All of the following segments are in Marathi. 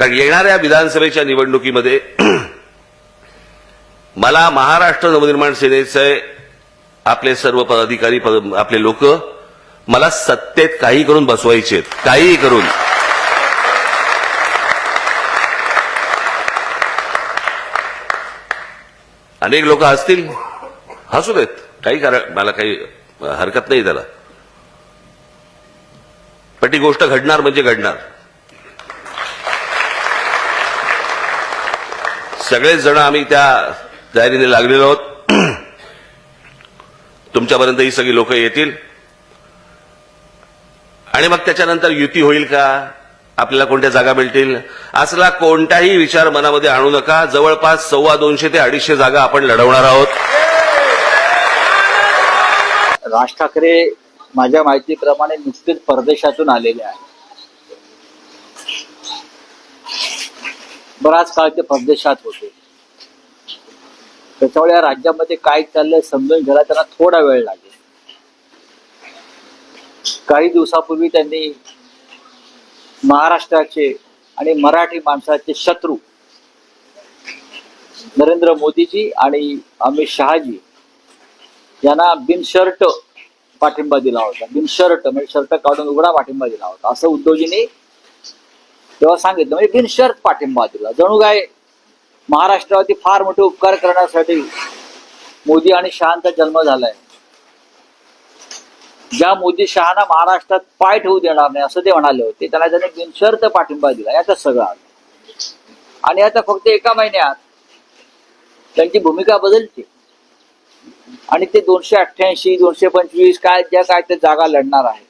कारण येणाऱ्या विधानसभेच्या निवडणुकीमध्ये मला महाराष्ट्र नवनिर्माण सेनेचे आपले सर्व पदाधिकारी पद- आपले लोक मला सत्तेत काही करून बसवायचे आहेत. काहीही करून. अनेक लोक हसतील हसू देत. काही कारण मला काही हरकत नाही त्याला. पण ती गोष्ट घडणार म्हणजे घडणार. सगळेच जण आम्ही त्या तयारीने लागलेलो आहोत. तुमच्यापर्यंत ही सगळी लोक येतील. आणि मग त्याच्यानंतर युती होईल का? आपल्याला कोणत्या जागा मिळतील? असला कोणताही विचार मनामध्ये आणू नका. जवळपास सव्वा दोनशे ते अडीचशे जागा आपण लढवणार आहोत. राज ठाकरे माझ्या माहितीप्रमाणे नुकतेच परदेशातून आलेले आहेत. बराच काळ ते परदेशात होते. त्याच्यामुळे या राज्यामध्ये काय चाललंय समजून घ्यायला त्यांना थोडा वेळ लागेल. काही दिवसापूर्वी त्यांनी महाराष्ट्राचे आणि मराठी माणसाचे शत्रू नरेंद्र मोदीजी आणि अमित शहाजी यांना बिनशर्ट पाठिंबा दिला होता. बिनशर्ट म्हणजे शर्ट काढून उघडा पाठिंबा दिला होता. असं उद्धवजींनी तेव्हा सांगितलं म्हणजे बिनशर्त पाठिंबा दिला. जणू काय महाराष्ट्रावरती फार मोठे उपकार करण्यासाठी मोदी आणि शहांचा जन्म झालाय. ज्या मोदी शहाना महाराष्ट्रात पाय ठेवू देणार नाही असं ते म्हणाले होते. त्याला त्याने बिनशर्त पाठिंबा दिला. याचा सगळं आणि आता फक्त एका महिन्यात त्यांची भूमिका बदलते. आणि ते दोनशे अठ्ठ्याऐंशी दोनशे पंचवीस काय ज्या काय ते जागा लढणार आहे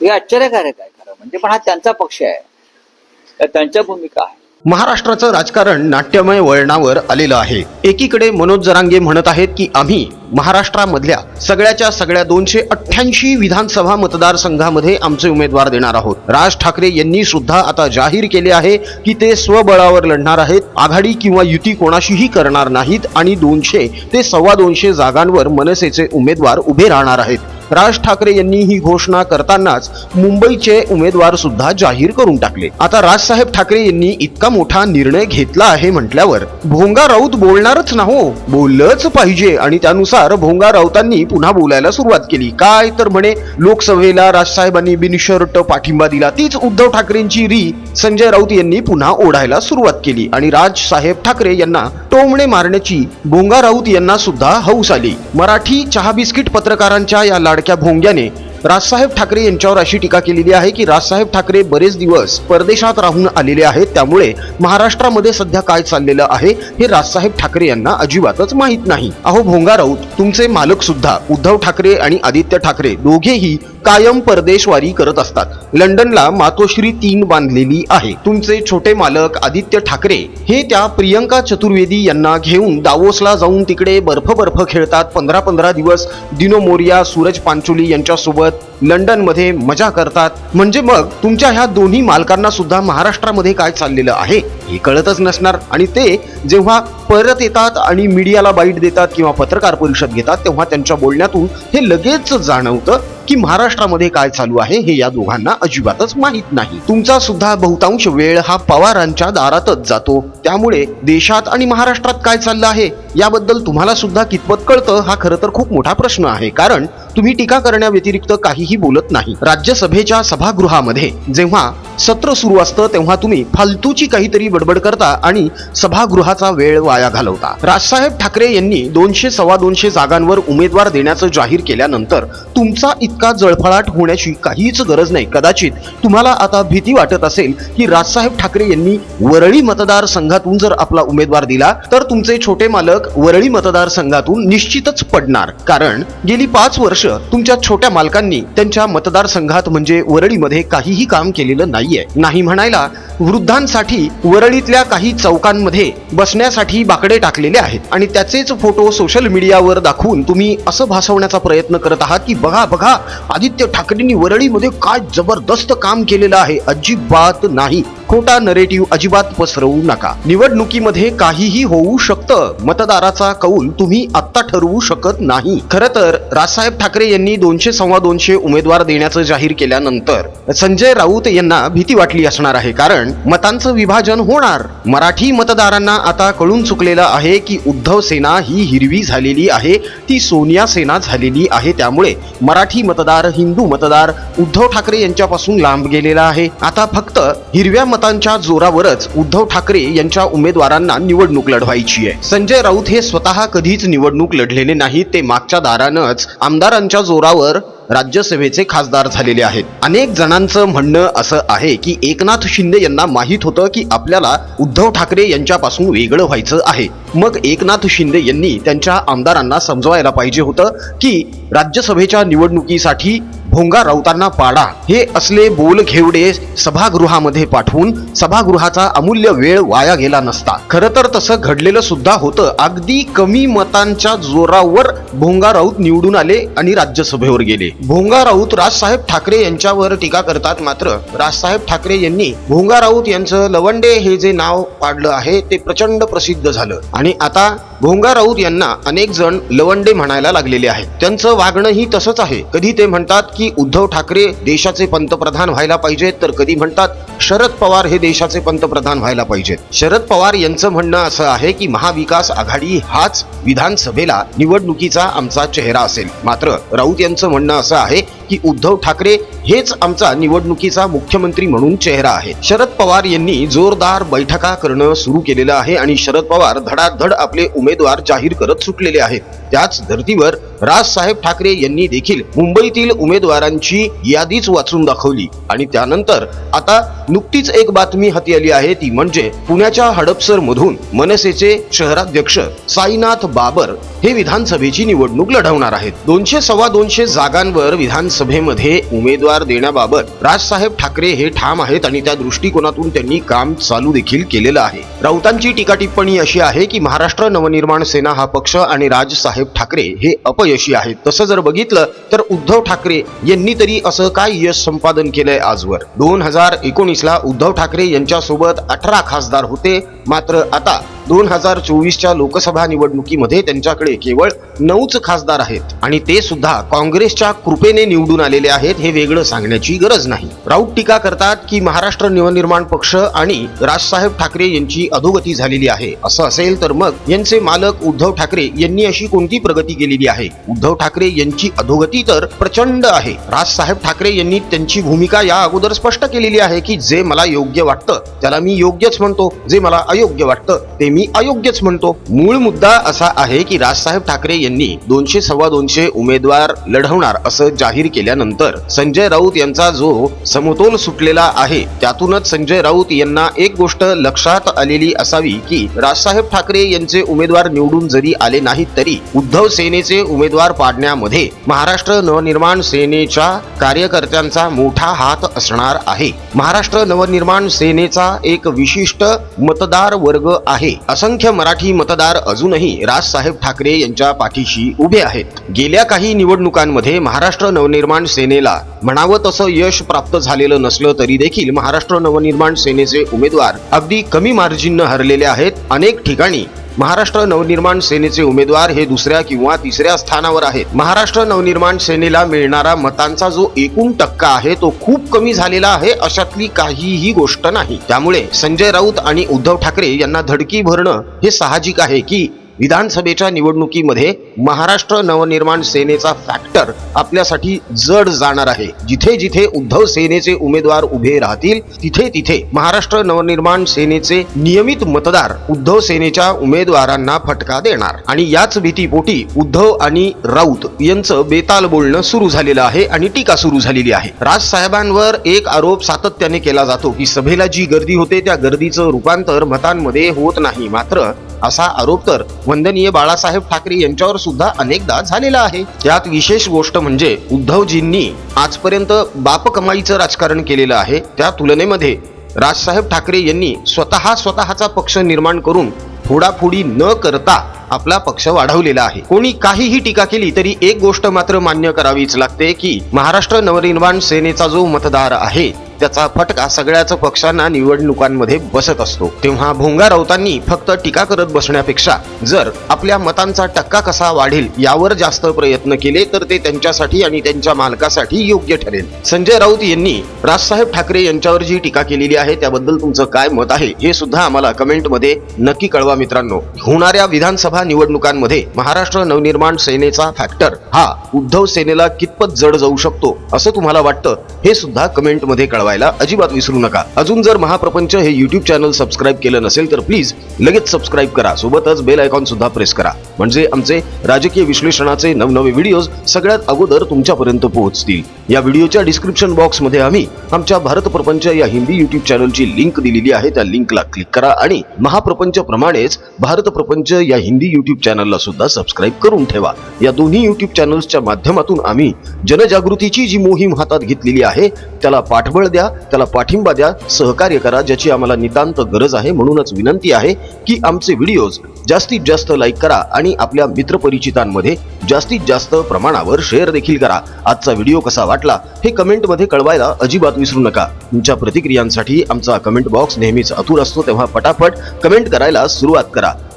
हे आश्चर्यकारक आहे खरं. म्हणजे पण हा त्यांचा पक्ष आहे. त्यांच्या भूमिका आहे. महाराष्ट्राचं राजकारण नाट्यमय वळणावर आलेलं आहे. एकीकडे मनोज जरांगे म्हणत आहेत की आम्ही महाराष्ट्रामधल्या सगळ्याच्या सगळ्या दोनशे अठ्ठ्याऐंशी विधानसभा मतदारसंघामध्ये आमचे उमेदवार देणार आहोत. राज ठाकरे यांनी सुद्धा आता जाहीर केले आहे की ते स्वबळावर लढणार आहेत. आघाडी किंवा युती कोणाशीही करणार नाहीत आणि दोनशे ते सव्वा दोनशे जागांवर मनसेचे उमेदवार उभे राहणार आहेत. राज ठाकरे यांनी ही घोषणा करतानाच मुंबईचे उमेदवार सुद्धा जाहीर करून टाकले. आता राजसाहेब ठाकरे यांनी इतका मोठा निर्णय घेतला आहे म्हटल्यावर भोंगा राऊत बोलणारच ना हो? बोललंच पाहिजे. आणि त्यानुसार भोंगा राऊतांनी पुन्हा बोलायला सुरुवात केली. काय तर म्हणे लोकसभेला राजसाहेबांनी बिनशर्ट पाठिंबा दिला. तीच उद्धव ठाकरेंची री संजय राऊत यांनी पुन्हा ओढायला सुरुवात केली. आणि राजसाहेब ठाकरे यांना टोमणे मारण्याची भोंगा राऊत यांना सुद्धा हौस आली. मराठी चहा बिस्किट पत्रकारांच्या या लाडक्या भोंग्याने राजसाहेब ठाकरे यांच्यावर अशी टीका केलेली आहे की राजसाहेब ठाकरे बरेच दिवस परदेशात राहून आलेले आहेत. त्यामुळे महाराष्ट्रामध्ये सध्या काय चाललेलं आहे हे राजसाहेब ठाकरे यांना अजिबातच माहीत नाही. अहो भोंगा राऊत तुमचे मालक सुद्धा उद्धव ठाकरे आणि आदित्य ठाकरे दोघेही कायम परदेशवारी करत असतात. लंडनला मातोश्री तीन बांधलेली आहे. तुमचे छोटे मालक आदित्य ठाकरे हे त्या प्रियंका चतुर्वेदी यांना घेऊन दावोसला जाऊन तिकडे बर्फ बर्फ खेळतात. पंधरा पंधरा दिवस दिनो मोरिया सूरज पांचोली यांच्यासोबत buat मध्ये मजा करतात. म्हणजे मग तुमच्या ह्या दोन्ही मालकांना सुद्धा महाराष्ट्रामध्ये काय चाललेलं आहे? हे कळतच नसणार. आणि ते जेव्हा परत येतात आणि मीडियाला बाईट देतात किंवा पत्रकार परिषद घेतात तेव्हा त्यांच्या बोलण्यातून हे लगेच जाणवतं की महाराष्ट्रामध्ये काय चालू आहे हे या दोघांना अजिबातच माहीत नाही. तुमचा सुद्धा बहुतांश वेळ हा पवारांच्या दारातच जातो. त्यामुळे देशात आणि महाराष्ट्रात काय चाललं आहे? याबद्दल तुम्हाला सुद्धा कितपत कळतं? हा खरं तर खूप मोठा प्रश्न आहे. कारण तुम्ही टीका करण्याव्यतिरिक्त काही काहीही बोलत नाही. राज्यसभेच्या सभागृहामध्ये जेव्हा सत्र सुरू असतं तेव्हा तुम्ही फालतूची काहीतरी बडबड करता आणि सभागृहाचा वेळ वाया घालवता. राजसाहेब ठाकरे यांनी दोनशे सव्वा दोनशे जागांवर उमेदवार देण्याचं जाहीर केल्यानंतर तुमचा इतका जळफळाट होण्याची काहीच गरज नाही. कदाचित तुम्हाला आता भीती वाटत असेल की राजसाहेब ठाकरे यांनी वरळी मतदारसंघातून जर आपला उमेदवार दिला तर तुमचे छोटे मालक वरळी मतदारसंघातून निश्चितच पडणार. कारण गेली पाच वर्ष तुमच्या छोट्या मालकांनी त्यांच्या मतदारसंघात म्हणजे वरळीमध्ये काहीही काम केलेलं नाहीये. नाही म्हणायला वृद्धांसाठी वरळीतल्या काही चौकांमध्ये बसण्यासाठी बाकडे टाकलेले आहेत. आणि त्याचेच फोटो सोशल मीडियावर दाखवून तुम्ही असं भासवण्याचा प्रयत्न करत आहात की बघा बघा आदित्य ठाकरेंनी वरळीमध्ये काय जबरदस्त काम केलेलं आहे. अजिबात नाही. खोटा नरेटिव्ह अजिबात पसरवू नका. निवडणुकीमध्ये काहीही होऊ शकतं. मतदाराचा कौल तुम्ही आत्ता ठरवू शकत नाही. खरं तर राजसाहेब ठाकरे यांनी दोनशे सव्वा दोनशे उमेदवार देण्याचं जाहीर केल्यानंतर संजय राऊत यांना भीती वाटली असणार आहे. कारण मतांचं विभाजन होणार. मराठी मतदारांना आता कळून चुकलेलं आहे की उद्धव सेना ही हिरवी झालेली आहे. ती सोनिया सेना झालेली आहे. त्यामुळे मराठी मतदार हिंदू मतदार उद्धव ठाकरे यांच्यापासून लांब गेलेला आहे. आता फक्त हिरव्या मतांच्या जोरावरच उद्धव ठाकरे यांच्या उमेदवारांना निवडणूक लढवायची आहे. संजय राऊत हे स्वतः कधीच निवडणूक लढलेले नाहीत ते मागच्या दारानंच आमदारांच्या जोरावर राज्यसभेचे खासदार झालेले आहेत. अनेक जणांचं म्हणणं असं आहे की एकनाथ शिंदे यांना माहीत होतं की आपल्याला उद्धव ठाकरे यांच्यापासून वेगळं व्हायचं आहे. मग एकनाथ शिंदे यांनी त्यांच्या आमदारांना समजवायला पाहिजे होतं की राज्यसभेच्या निवडणुकीसाठी भोंगा राऊतांना पाडा. हे असले बोल घेवडे सभागृहामध्ये पाठवून सभागृहाचा अमूल्य वेळ वाया गेला नसता. खरं तर तसं घडलेलं सुद्धा होतं. अगदी कमी मतांच्या जोरावर भोंगा राऊत निवडून आले आणि राज्यसभेवर गेले. भोंगा राऊत राजसाहेब ठाकरे यांच्यावर टीका करतात मात्र राजसाहेब ठाकरे यांनी भोंगा राऊत यांचं लवंडे हे जे नाव पाडलं आहे ते प्रचंड प्रसिद्ध झालं. आणि आता भोंगा राऊत यांना अनेक जण लवंडे म्हणायला लागलेले आहेत. त्यांचं वागणंही तसंच आहे. कधी ते म्हणतात की उद्धव ठाकरे देशाचे पंतप्रधान व्हायला पाहिजेत तर कधी म्हणतात शरद पवार हे देशाचे पंतप्रधान व्हायला पाहिजेत. शरद पवार यांचं म्हणणं असं आहे की महाविकास आघाडी हाच विधानसभेला निवडणुकीचा आमचा चेहरा असेल. मात्र राऊत यांचं म्हणणं असं आहे की उद्धव ठाकरे हेच आमचा निवडणुकीचा मुख्यमंत्री म्हणून चेहरा आहे. शरद पवार यांनी जोरदार बैठका करणं सुरू केलेलं आहे आणि शरद पवार धडाधड आपले उमेदवार जाहीर करत सुटलेले आहेत. त्याच धर्तीवर राजसाहेब ठाकरे यांनी देखील मुंबईतील उमेदवारांची यादीच वाचून दाखवली. आणि त्यानंतर आता नुकतीच एक बातमी हाती आली आहे ती म्हणजे पुण्याच्या हडपसर मधून मनसेचे शहराध्यक्ष साईनाथ बाबर हे विधानसभेची निवडणूक लढवणार आहेत. दोनशे सव्वा दोनशे जागांवर विधानसभेमध्ये उमेदवार देण्याबाबत राजसाहेब ठाकरे हे ठाम आहेत आणि त्या दृष्टिकोनातून त्यांनी काम चालू देखील केलेलं आहे. राऊतांची टीका टिप्पणी अशी आहे की महाराष्ट्र नवनिर्माण सेना हा पक्ष आणि राजसाहेब ठाकरे हे अपयशी आहेत. तसं जर बघितलं तर उद्धव ठाकरे यांनी तरी असं काय यश संपादन केलंय आजवर? दोन हजार एकोणीस ला उद्धव ठाकरे यांच्यासोबत अठरा खासदार होते. मात्र आता दोन हजार चोवीसच्या लोकसभा निवडणुकीमध्ये त्यांच्याकडे केवळ नऊच खासदार आहेत. आणि ते सुद्धा काँग्रेसच्या कृपेने निवडून आलेले आहेत हे वेगळं सांगण्याची गरज नाही. राऊत टीका करतात की महाराष्ट्र नवनिर्माण पक्ष आणि राजसाहेब ठाकरे यांची अधोगती झालेली आहे. असं असेल तर मग यांचे मालक उद्धव ठाकरे यांनी अशी कोणती प्रगती केलेली आहे? उद्धव ठाकरे यांची अधोगती तर प्रचंड आहे. राजसाहेब ठाकरे यांनी त्यांची भूमिका या अगोदर स्पष्ट केलेली आहे की जे मला योग्य वाटतं त्याला मी योग्यच म्हणतो. जे मला अयोग्य वाटतं ते मी मी अयोग्यच म्हणतो. मूळ मुद्दा असा आहे की राजसाहेब ठाकरे यांनी दोनशे सव्वा दोनशे उमेदवार लढवणार असं जाहीर केल्यानंतर संजय राऊत यांचा जो समतोल सुटलेला आहे त्यातूनच संजय राऊत यांना एक गोष्ट लक्षात आलेली असावी की राजसाहेब ठाकरे यांचे उमेदवार निवडून जरी आले नाहीत तरी उद्धव सेनेचे उमेदवार पाडण्यामध्ये महाराष्ट्र नवनिर्माण सेनेच्या कार्यकर्त्यांचा मोठा हात असणार आहे. महाराष्ट्र नवनिर्माण सेनेचा एक विशिष्ट मतदार वर्ग आहे. असंख्य मराठी मतदार अजूनही राजसाहेब ठाकरे यांच्या पाठीशी उभे आहेत. गेल्या काही निवडणुकांमध्ये महाराष्ट्र नवनिर्माण सेनेला म्हणावं तसं यश प्राप्त झालेलं नसलं तरी देखील महाराष्ट्र नवनिर्माण सेनेचे उमेदवार अगदी कमी मार्जिननं हरलेले आहेत. अनेक ठिकाणी महाराष्ट्र नवनिर्माण सेनेचे उमेदवार हे दुसऱ्या किंवा तिसऱ्या स्थानावर आहेत. महाराष्ट्र नवनिर्माण सेनेला मिळणारा मतांचा जो एकूण टक्का आहे तो खूप कमी झालेला आहे अशातली काहीही गोष्ट नाही. त्यामुळे संजय राऊत आणि उद्धव ठाकरे यांना धडकी भरणं हे साहजिक आहे की विधानसभेच्या निवडणुकीमध्ये महाराष्ट्र नवनिर्माण सेनेचा फॅक्टर आपल्यासाठी जड जाणार आहे. जिथे जिथे उद्धव सेनेचे उमेदवार उभे राहतील तिथे तिथे महाराष्ट्र नवनिर्माण सेनेचे नियमित मतदार उद्धव सेनेच्या उमेदवारांना फटका देणार. आणि याच भीतीपोटी उद्धव आणि राऊत यांचं बेताल बोलणं सुरू झालेलं आहे आणि टीका सुरू झालेली आहे. राजसाहेबांवर एक आरोप सातत्याने केला जातो की सभेला जी गर्दी होते त्या गर्दीचं रूपांतर मतांमध्ये होत नाही. मात्र असा आरोप तर वंदनीय बाळासाहेब ठाकरे यांच्यावर सुद्धा अनेकदा झालेला आहे. यात विशेष गोष्ट म्हणजे उद्धवजींनी आजपर्यंत बाप कमाईचं राजकारण केलेलं आहे. त्या तुलनेमध्ये राजसाहेब ठाकरे यांनी स्वतः स्वतःचा पक्ष निर्माण करून फोडाफोडी न करता आपला पक्ष वाढवलेला आहे. कोणी काहीही टीका केली तरी एक गोष्ट मात्र मान्य करावीच लागते की महाराष्ट्र नवनिर्माण सेनेचा जो मतदार आहे त्याचा फटका सगळ्याच पक्षांना निवडणुकांमध्ये बसत असतो. तेव्हा भोंगा राऊतांनी फक्त टीका करत बसण्यापेक्षा जर आपल्या मतांचा टक्का कसा वाढेल यावर जास्त प्रयत्न केले तर ते त्यांच्यासाठी आणि त्यांच्या मालकासाठी योग्य ठरेल. संजय राऊत यांनी राजसाहेब ठाकरे यांच्यावर जी टीका केलेली आहे त्याबद्दल तुमचं काय मत आहे हे सुद्धा आम्हाला कमेंटमध्ये नक्की कळवा मित्रांनो. होणाऱ्या विधानसभा निवडणुकांमध्ये महाराष्ट्र नवनिर्माण सेनेचा फॅक्टर हा उद्धव सेनेला कितपत जड जाऊ शकतो असं तुम्हाला वाटतं हे सुद्धा कमेंटमध्ये कळवायला अजिबात विसरू नका. अजून जर महाप्रपंच हे युट्यूब चॅनल सबस्क्राईब केलं नसेल तर प्लीज लगेच सबस्क्राईब करा. सोबतच बेल आयकॉन सुद्धा प्रेस करा. म्हणजे आमचे राजकीय विश्लेषणाचे नवनवे व्हिडिओज सगळ्यात अगोदर तुमच्यापर्यंत पोहोचतील. या व्हिडिओच्या डिस्क्रिप्शन बॉक्समध्ये आम्ही आमच्या भारत प्रपंच या हिंदी युट्यूब चॅनलची लिंक दिलेली आहे. त्या लिंकला क्लिक करा आणि महाप्रपंच प्रमाणेच भारत प्रपंच या हिंदी युट्यूब चॅनलला सुद्धा सबस्क्राईब करून ठेवा. या दोन्ही युट्यूब चॅनल्सच्या माध्यमातून आम्ही जनजागृतीची जी मोहीम हातात घेतलेली आहे त्याला पाठबळ द्या त्याला पाठिंबा द्या सहकार्य करा ज्याची आम्हाला नितांत गरज आहे म्हणूनच विनंती आहे की आमचे व्हिडिओज जास्तीत जास्त लाईक करा आणि आपल्या मित्रपरिचितांमध्ये जास्तीत जास्त प्रमाणावर शेअर देखील करा. आजचा व्हिडिओ कसा वाटला हे कमेंटमध्ये कळवायला अजिबात विसरू नका. तुमच्या प्रतिक्रियांसाठी आमचा कमेंट बॉक्स नेहमीच अतुर असतो तेव्हा पटापट कमेंट करायला सुरुवात करा.